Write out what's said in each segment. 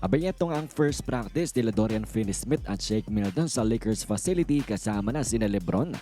Abay ito nga ang first practice nila Dorian Finney-Smith at Shake Milton sa Lakers facility kasama na sina Lebron.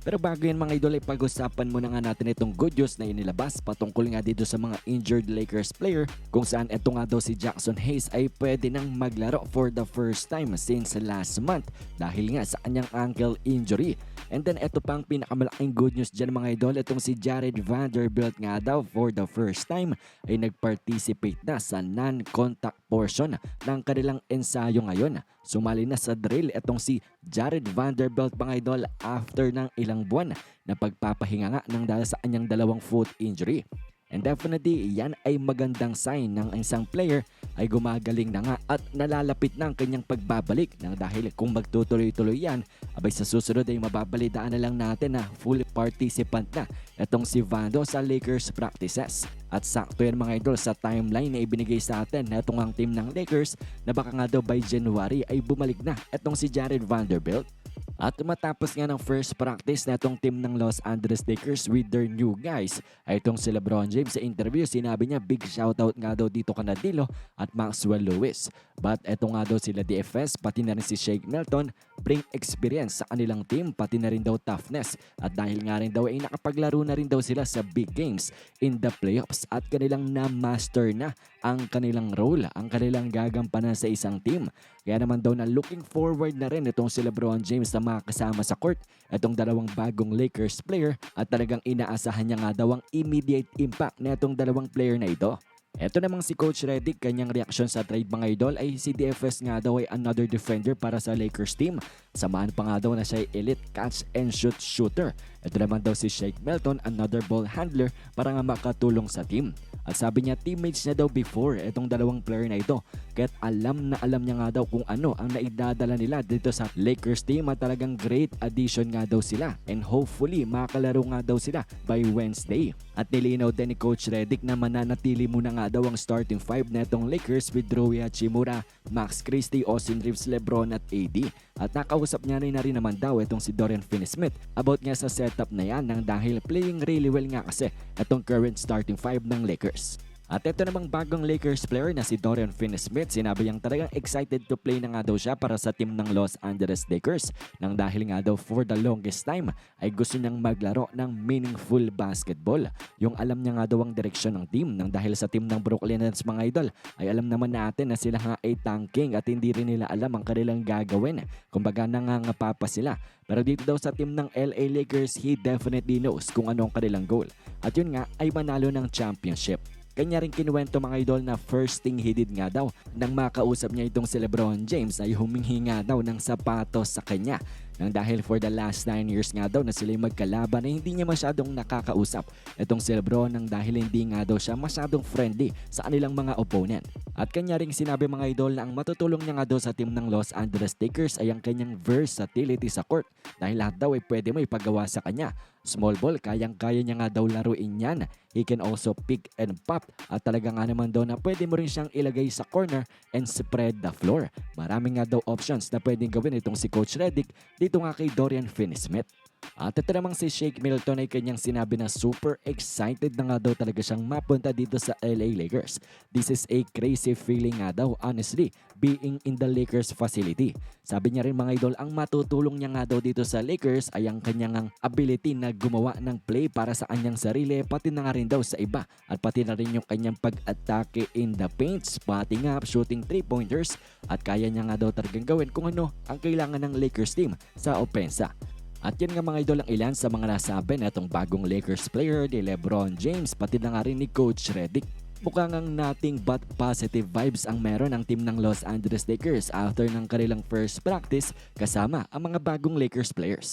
Pero bago yan mga idol ay pag-usapan muna nga natin itong good news na inilabas patungkol nga dito sa mga injured Lakers player kung saan ito nga daw si Jackson Hayes ay pwede nang maglaro for the first time since last month dahil nga sa kanyang ankle injury. And then ito pang pinakamalaking good news dyan mga idol, itong si Jared Vanderbilt nga daw for the first time ay nag-participate na sa non-contact portion ng kanilang ensayo ngayon. Sumali na sa drill itong si Jared Vanderbilt mga idol after ng ilang buwan na pagpapahinga nga ng dahil sa kanyang dalawang foot injury. And definitely, yan ay magandang sign ng isang player ay gumagaling na nga at nalalapit na ang kanyang pagbabalik nang dahil kung magtutuloy-tuloy yan, abay sa susunod ay mababalitaan na lang natin na full participant na itong si Vando sa Lakers practices. At sakto yan mga idol sa timeline na ibinigay sa atin na itong ang team ng Lakers na baka nga daw by January ay bumalik na itong si Jared Vanderbilt. At matapos nga ng first practice na itong team ng Los Angeles Lakers with their new guys, ay itong si Lebron James sa interview, sinabi niya big shoutout nga daw dito ka Dilo at Maxwell Lewis. But eto nga daw sila DFS, pati na rin si Shake Milton, bring experience sa kanilang team, pati na rin daw toughness. At dahil nga rin daw ay nakapaglaro na rin daw sila sa big games in the playoffs at kanilang na-master na ang kanilang role, ang kanilang gagampanan sa isang team. Kaya naman daw na looking forward na rin itong si Lebron James na makasama sa court itong dalawang bagong Lakers player at talagang inaasahan niya nga daw ang immediate impact na itong dalawang player na ito. Ito namang si Coach Redick, kanyang reaksyon sa trade mga idol ay si DFS nga daw ay another defender para sa Lakers team. Samahan pa nga daw na siya ay elite catch and shoot shooter. Ito naman daw si Shake Melton, another ball handler para nga makatulong sa team. At sabi niya teammates niya daw before itong dalawang player na ito. Kaya't alam na alam niya nga daw kung ano ang naidadala nila dito sa Lakers team at talagang great addition nga daw sila. And hopefully makakalaro nga daw sila by Wednesday. At nilinaw din ni Coach Redick na mananatili muna nga daw ang starting five na itong Lakers with Rui Hachimura, Max Christie, Austin Reeves, Lebron at AD. At nakausap niya rin na rin naman daw itong si Dorian Finney-Smith about nga sa setup na yan nang dahil playing really well nga kasi itong current starting five ng Lakers. At ito namang bagong Lakers player na si Dorian Finney-Smith, sinabi niyang talagang excited to play na nga daw siya para sa team ng Los Angeles Lakers nang dahil nga daw for the longest time ay gusto niyang maglaro ng meaningful basketball. Yung alam niya nga daw ang direksyon ng team nang dahil sa team ng Brooklyn Nets mga idol ay alam naman natin na sila nga ay tanking at hindi rin nila alam ang kanilang gagawin. Kumbaga nangangapa pa sila. Pero dito daw sa team ng LA Lakers, he definitely knows kung ano ang kanilang goal. At yun nga ay manalo ng championship. Kanya rin kinuwento mga idol na first thing he did nga daw nang makausap niya itong si Lebron James ay humingi nga daw ng sapatos sa kanya. Nang dahil for the last 9 years nga daw na sila'y magkalaban ay hindi niya masyadong nakakausap itong si Lebron nang dahil hindi nga daw siya masyadong friendly sa kanilang mga opponent. At kanya rin sinabi mga idol na ang matutulong niya nga daw sa team ng Los Angeles Lakers ay ang kanyang versatility sa court dahil lahat daw ay pwede mo ipagawa sa kanya. Small ball, kayang-kaya niya nga daw laruin yan. He can also pick and pop at talaga nga naman daw na pwede mo rin siyang ilagay sa corner and spread the floor. Maraming nga daw options na pwedeng gawin itong si Coach Redick dito nga kay Dorian Finney-Smith. At ito namang si Shake Milton ay kanyang sinabi na super excited na nga daw talaga siyang mapunta dito sa LA Lakers. This is a crazy feeling nga daw honestly being in the Lakers facility. Sabi niya rin mga idol ang matutulong niya nga daw dito sa Lakers ay ang kanyang ability na gumawa ng play para sa kanyang sarili pati na nga rin daw sa iba at pati na rin yung kanyang pag-atake in the paint, spotting up, shooting 3-pointers at kaya niya nga daw talagang gawin kung ano ang kailangan ng Lakers team sa opensa. At yan nga mga idol ang ilan sa mga nasabi na itong bagong Lakers player ni Lebron James pati na nga rin ni Coach Redick. Mukhang ang nothing but positive vibes ang meron ng team ng Los Angeles Lakers after ng kanilang first practice kasama ang mga bagong Lakers players.